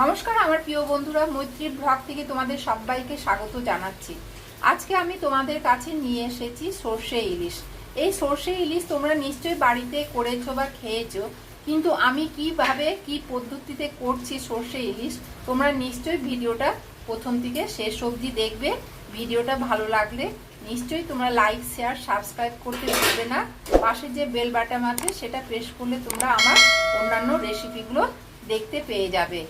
নমস্কার, আমার প্রিয় বন্ধুরা মৈত্রী ব্লগ থেকে তোমাদের সবাইকে স্বাগত জানাচ্ছি। আজকে আমি তোমাদের কাছে নিয়ে এসেছি সর্ষে ইলিশ। এই সর্ষে ইলিশ তোমরা নিশ্চয়ই বাড়িতে করেছ বা খেয়েছো, কিন্তু আমি কীভাবে, কি পদ্ধতিতে করছি সর্ষে ইলিশ, তোমরা নিশ্চয়ই ভিডিওটা প্রথম থেকে শেষ অবধি দেখবে। ভিডিওটা ভালো লাগলে নিশ্চয়ই তোমরা লাইক শেয়ার সাবস্ক্রাইব করতে ভুলবে না। পাশে যে বেল বাটন আছে, সেটা প্রেস করলে তোমরা আমার অন্যান্য রেসিপিগুলো দেখতে পেয়ে যাবে।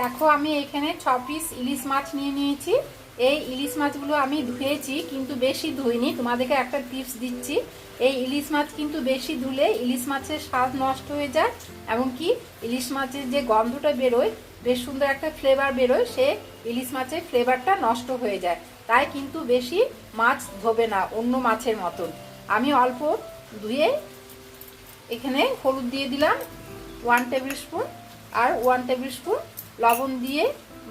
দেখো, আমি এখানে ছ পিস ইলিশ মাছ নিয়ে নিয়েছি। এই ইলিশ মাছগুলো আমি ধুয়েছি, কিন্তু বেশি ধুইনি। তোমাদেরকে একটা টিপস দিচ্ছি। এই ইলিশ মাছ কিন্তু বেশি ধুলে ইলিশ মাছের স্বাদ নষ্ট হয়ে যায় এমনকি ইলিশ মাছের যে গন্ধটা বেরোয়, বেশ সুন্দর একটা ফ্লেভার বেরোয়, সে ইলিশ মাছের ফ্লেভারটা নষ্ট হয়ে যায়। তাই কিন্তু বেশি মাছ ধোবে না, অন্য মাছের মতন। আমি অল্প ধুয়ে এখানে হলুদ দিয়ে দিলাম ওয়ান টেবিল স্পুন আর ওয়ান টেবিল স্পুন লবণ দিয়ে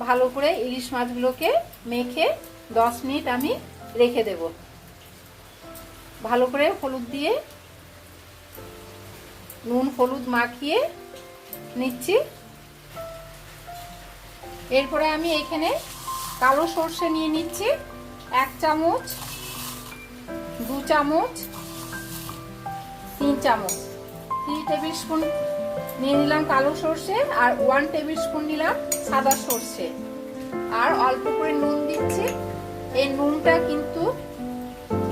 ভালো করে ইলিশ মাছগুলোকে মেখে দশ মিনিট আমি রেখে দেব। ভালো করে হলুদ দিয়ে নুন হলুদ মাখিয়ে নিচ্ছি। এরপরে আমি এখানে কালো সর্ষে নিয়ে নিচ্ছি। এক চামচ, দু চামচ, তিন চামচ। থ্রি টেবিল স্পুন নিয়ে নিলাম কালো সর্ষে আর ওয়ান টেবিল স্পুন নিলাম সাদা সর্ষে। আর অল্প করে নুন দিচ্ছি। এই নুনটা কিন্তু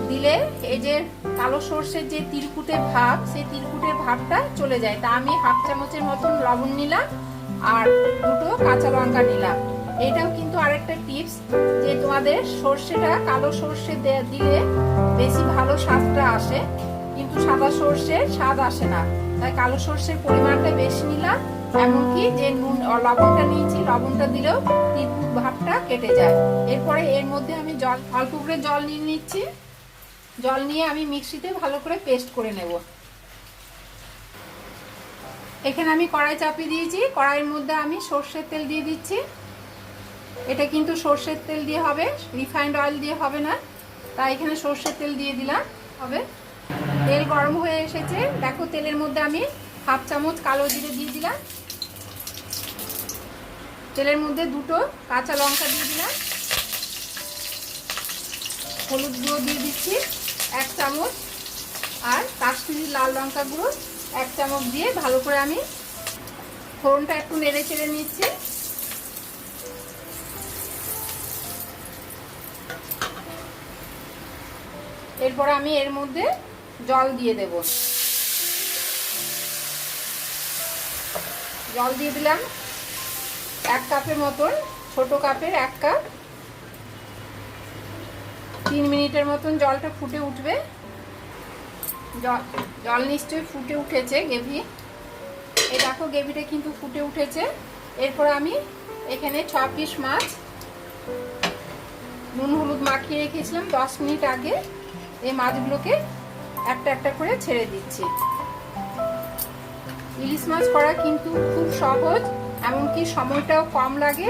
দিলে এই যে কালো সর্ষের যে তিরকুটে ভাব, সেই তিরকুটের ভাবটা চলে যায়। তা আমি হাফ চামচের মতন লবণ নিলাম আর দুটো কাঁচা লঙ্কা নিলাম। এটাও কিন্তু আরেকটা টিপস যে তোমাদের সর্ষেটা কালো সর্ষে দিলে বেশি ভালো স্বাদটা আসে। কিন্তু সাদা সর্ষে স্বাদ আসে না। তাই কালো সর্ষের পরিমাণটা বেশি নিলাম, এমনকি যে নুন লবণটা নিয়েছি, লবণটা দিলেও তিরকুট ভাবটা কেটে যায়। এরপরে এর মধ্যে আমি জল, অল্প করে জল নিয়ে নিচ্ছি। জল নিয়ে আমি মিক্সিতে ভালো করে পেস্ট করে নেব। এখানে আমি কড়াই চাপিয়ে দিয়েছি। কড়াইয়ের মধ্যে আমি সর্ষের তেল দিয়ে দিচ্ছি। এটা কিন্তু সর্ষের তেল দিয়ে হবে, রিফাইন্ড অয়েল দিয়ে হবে না। তাই এখানে সর্ষের তেল দিয়ে দিলাম। হবে তেল গরম হয়ে এসেছে। দেখো তেলের মধ্যে আমি হাফ চামচ কালো জিরে দিয়ে দিলাম। তেলের মধ্যে দুটো কাঁচা লঙ্কা দিয়ে দিলাম। হলুদ গুঁড়ো দিয়ে দিচ্ছি এক চামচ। আর কাশ্মীরি লাল লঙ্কা গুঁড়ো এক চামচ দিয়ে ভালো করে আমি ফোড়নটা একটু নেড়ে চেড়ে নিচ্ছি। এরপর আমি এর মধ্যে জল দিয়ে দেব। জল দিয়ে দিলাম। এক কাপের মতন, ছোট কাপের এক কাপ। তিন মিনিটের মতন জলটা ফুটে উঠবে। জল নিশ্চয়ই ফুটে উঠেছে গেভি এই দেখো গেভিটা কিন্তু ফুটে উঠেছে। এরপর আমি এখানে ছ পিস মাছ। নুন হলুদ মাখিয়ে রেখেছিলাম দশ মিনিট আগে। এই মাছগুলোকে একটা একটা করে ছেড়ে দিচ্ছি। ইলিশ মাছ করা কিন্তু খুব সহজ, এমনকি সময়টাও কম লাগে।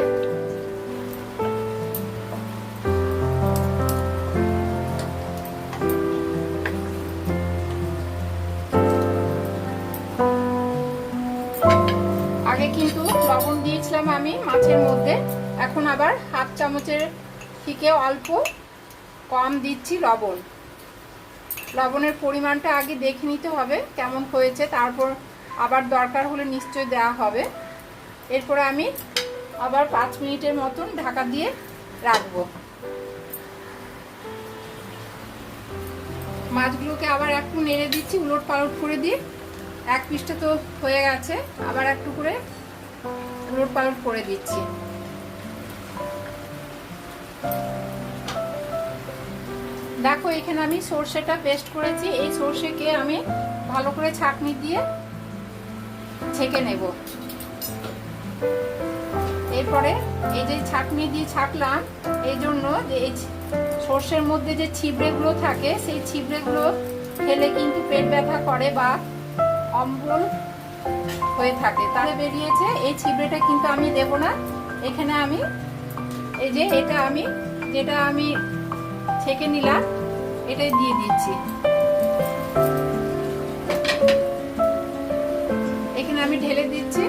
আগে কিন্তু লবণ দিয়েছিলাম আমি মাছের মধ্যে, এখন আবার হাফ চামচের থেকে অল্প কম দিচ্ছি লবণ। লবণের পরিমাণটা আগে দেখে নিতে হবে কেমন হয়েছে, তারপর আবার দরকার হলে নিশ্চয় দেওয়া হবে। এরপরে আমি আবার পাঁচ মিনিটের মতন ঢাকা দিয়ে রাখব। মাছগুলোকে আবার একটু নেড়ে দিচ্ছি উলট পালট করে দিয়ে। এক পিসটা তো হয়ে গেছে, আবার একটু করে উলট পালট করে দিচ্ছি। দেখো, এখানে আমি সর্ষেটা পেস্ট করেছি। এই সর্ষেকে আমি ভালো করে ছাঁকনি দিয়ে ছেঁকে নেব। এরপরে এই যে ছাঁকনি দিয়ে ছাঁকলাম, এই জন্য এই সর্ষের মধ্যে যে ছিবড়েগুলো থাকে, সেই ছিবড়েগুলো খেলে কিন্তু পেট ব্যথা করে বা অম্বল হয়ে থাকে। তাহলে বেরিয়েছে, এই ছিবড়েটা কিন্তু আমি দেব না। এখানে আমি, এই যে এটা আমি, যেটা আমি ছেঁকে নিলাম, এটাই দিয়ে দিচ্ছি। এখানে আমি ঢেলে দিচ্ছি।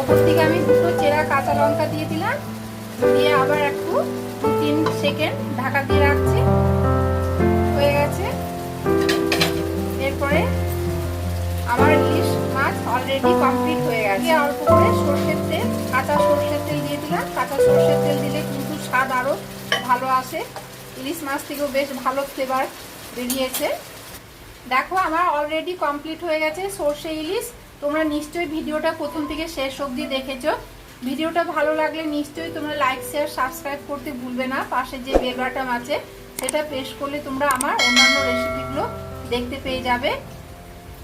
ওপর থেকে আমি দুটো চেরা কাঁচা লঙ্কা দিয়ে দিলাম। দিয়ে আবার একটু দু তিন সেকেন্ড ঢাকা দিয়ে রাখছি। আমার ইলিশ মাছ অলরেডি কমপ্লিট হয়ে গেছে। অল্প করে সর্ষের তেল, কাঁচা সর্ষের তেল দিয়ে দিলাম। কাঁচা সর্ষের তেল দিলে কিন্তু স্বাদ আরও ভালো আসে। ইলিশ মাছ থেকেও বেশ ভালো ফ্লেভার বেরিয়েছে। দেখো, আমার অলরেডি কমপ্লিট হয়ে গেছে সর্ষে ইলিশ। তোমরা নিশ্চয়ই ভিডিওটা প্রথম থেকে শেষ অবধি দেখেছ। ভিডিওটা ভালো লাগলে নিশ্চয়ই তোমরা লাইক শেয়ার সাবস্ক্রাইব করতে ভুলবে না। পাশে যে বেল বাটন আছে, সেটা প্রেস করলে তোমরা আমার অন্যান্য রেসিপিগুলো দেখতে পেয়ে যাবে।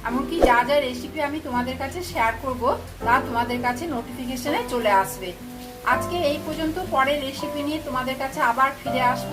এমনকি যা যা রেসিপি আমি তোমাদের কাছে শেয়ার করব, তা তোমাদের কাছে নোটিফিকেশনে চলে আসবে। আজকে এই পর্যন্ত পরের রেসিপি নিয়ে তোমাদের কাছে আবার ফিরে আসব।